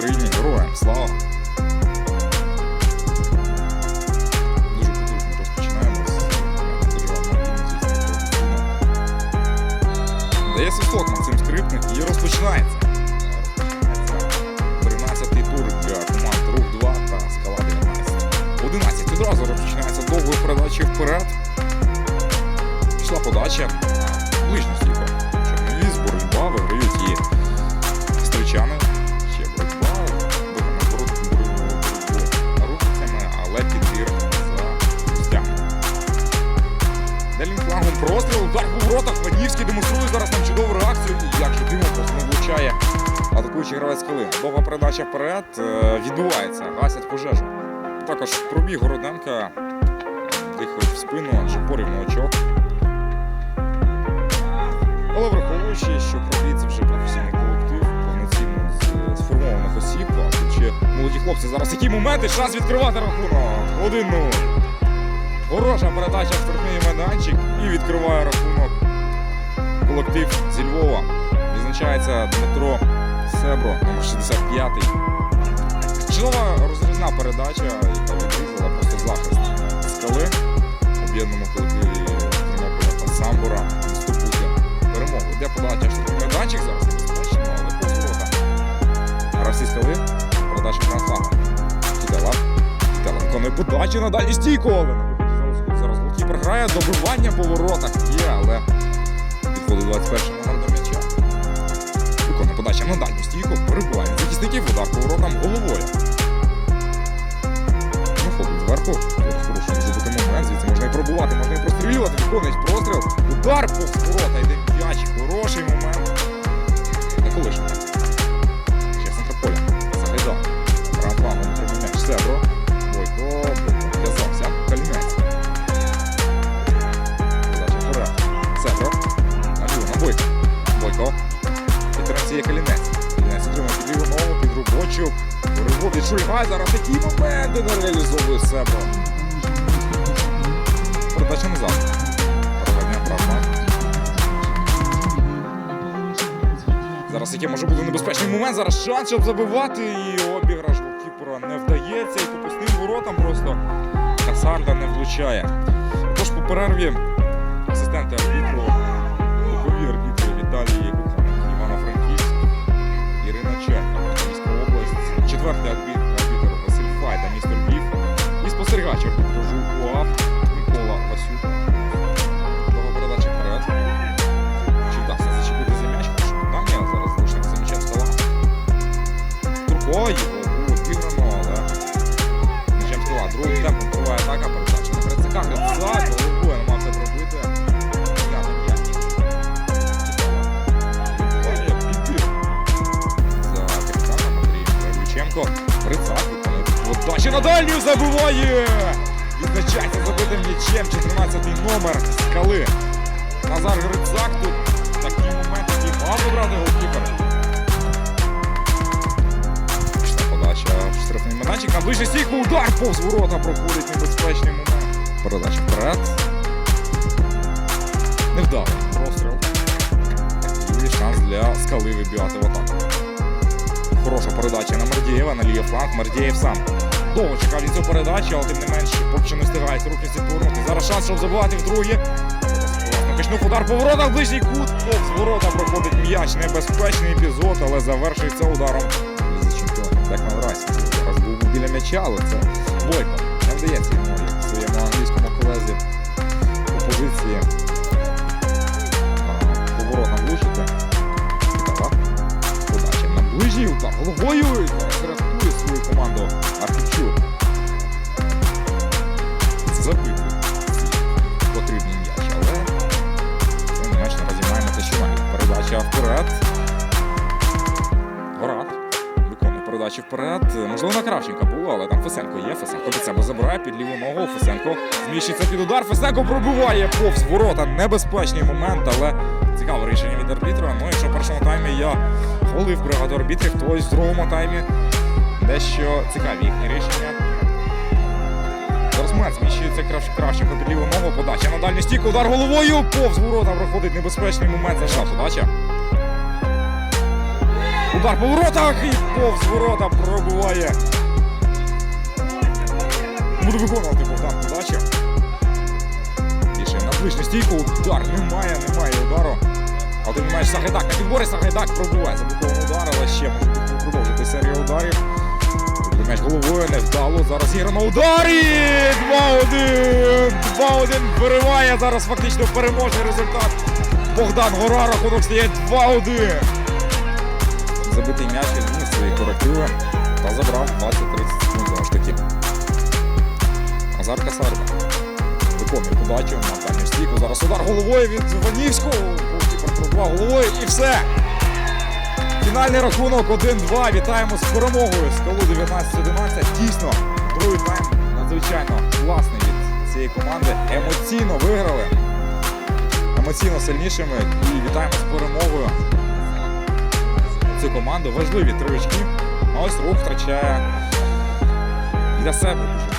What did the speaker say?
Україні, героям! Слава! Дуже потужно розпочинаємо з державної зі Дає свисток і розпочинається. 13-й тур для команд рух 2 та скала 19. 11 одразу розпочинається довгої передачі вперед. Пішла подача ближній стійко. Чорноліс, боротьба, виграють її стрічами. Удар по воротах. Ваднівський демонструє зараз нам чудову реакцію. Як же димо просто не влучає атакуючий гравець Калин. Довга передача вперед е, відбувається, гасять пожежу. Також пробіг Городенка, дихають в спину, адже порівну очок. Але враховуючи, що пробій це вже професійний колектив, повноцінно з- сформованих осіб, тут молоді хлопці. Зараз які моменти, час відкривати рахунок. 1-0. Хороша передача в штрафний майданчик і відкриває рахунок колектив зі Львова. Відзначається Дмитро Себро, номер 65. Чудова розрізна передача, яка відрізала просто захист скали в об'єднаному колективі Тернополя та Самбура здобути перемогу. Де подача в майданчик зараз небезпечно, але поворота. Гравці скали, передача в флангу. Кідела. Кідела виконує подачу на дальню стійку, але голкіпер грає, добивання по воротах. Є, але підходить 21 номер до м'яча. Виконує подача на дальню стійку, перебуває захисників, удар поворотом головою. Виходить зверху, хороший бути момент, звідси можна і пробувати, можна і прострілювати, виконують простріл, удар по ворота, йде м'яч, хороший момент. Зараз такі моменти не реалізовує Себро. Передача назад. Зараз який може бути небезпечний момент. Зараз шанс, щоб забивати. І обіграш голкіпера не вдається. І по пустим воротам просто Касарда не влучає. Тож по перерві на забиває! Відзначається забитим м'ячем 14-й номер скали. Назар Грицак тут такі моменти, які мав вибрати голкіпер. Подача в штрафний майданчик. На ближній стійку удар повз ворота проходить небезпечний момент. Передача вперед. Невдалий простріл. І шанс для скали вибігати в атаку. Хороша передача на Мардієва, на лівий фланг. Мардієв сам. Довго чекав він цю передачу, але тим не менше поки що не встигає руки повороти. Зараз шанс, щоб забувати вдруге. Качнув удар по воротах, ближній кут, повз ворота проходить м'яч. Небезпечний епізод, але завершується ударом. Лізиченко так наразі. Зараз був біля м'яча, але це бойко. Не вдається Передачу вперед. Можливо, на Кравченка було, але там Фесенко є. Фесенко під себе забирає під ліву ногу. Фесенко зміщується під удар. Фесенко пробиває повз ворота. Небезпечний момент, але цікаве рішення від арбітра. Ну, якщо в першому таймі я хвалив бригаду арбітрів, то ось в другому таймі дещо цікаві їхні рішення. Зараз зміщується Кравченко під ліву ногу. Подача на дальню стійку. Удар головою. Повз ворота проходить небезпечний момент. Зайшла подача. Удар по воротах і повз ворота пробиває. Буде виконувати Богдан подачу. Більше на ближню стійку. Удар немає, немає удару. А ти маєш Сагайдак на підборі. Сагайдак пробиває заблокований удар, але ще може продовжити серію ударів. М'яч головою невдало. Зараз ігра на ударі. 2-1. 2-1 вириває зараз фактично переможний результат. Богдан Гора, рахунок стає 2-1. Забитий м'яч вніс свої корективи та забрав 20-30 секунд знову ж таки. Азар Касарда. Виконує подачу на дальню стійку. Зараз удар головою від Ванівського. Пробував головою і все. Фінальний рахунок 1-2. Вітаємо з перемогою. Скалу 19-11. Дійсно, другий тайм надзвичайно класний від цієї команди. Емоційно виграли. Емоційно сильнішими. І вітаємо з перемогою цю команду. Важливі три очки. А ось рух втрачає для себе дуже.